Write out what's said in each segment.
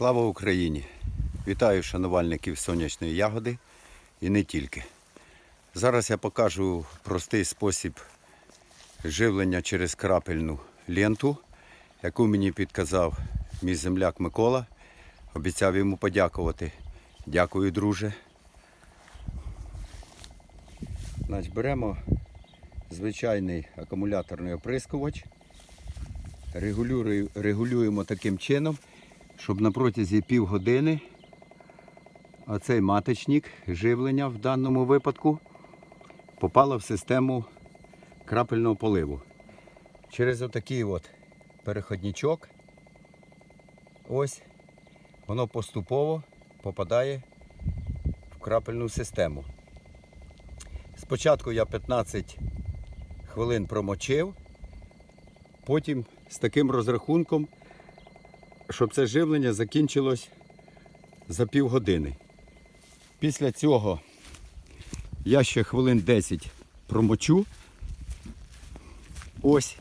Слава Україні! Вітаю шанувальників сонячної ягоди і не тільки. Зараз я покажу простий спосіб живлення через крапельну ленту, яку мені підказав мій земляк Микола. Обіцяв йому подякувати. Дякую, друже. Значить, беремо звичайний акумуляторний оприскувач. Регулюємо таким чином, щоб на протязі півгодини оцей маточник живлення в даному випадку попало в систему крапельного поливу. Через отакий от переходничок ось воно поступово попадає в крапельну систему. Спочатку я 15 хвилин промочив, потім з таким розрахунком, щоб це живлення закінчилось за півгодини. Після цього я ще хвилин 10 промочу. Ось.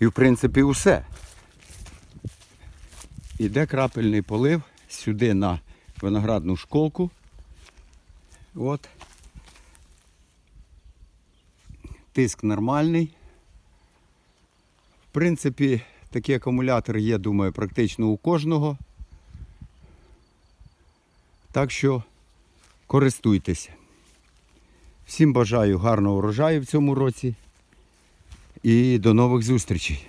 І в принципі усе. Іде крапельний полив сюди на виноградну школку. От. Тиск нормальний. В принципі, такий акумулятор є, думаю, практично у кожного. Так що користуйтеся. Всім бажаю гарного урожаю в цьому році і до нових зустрічей.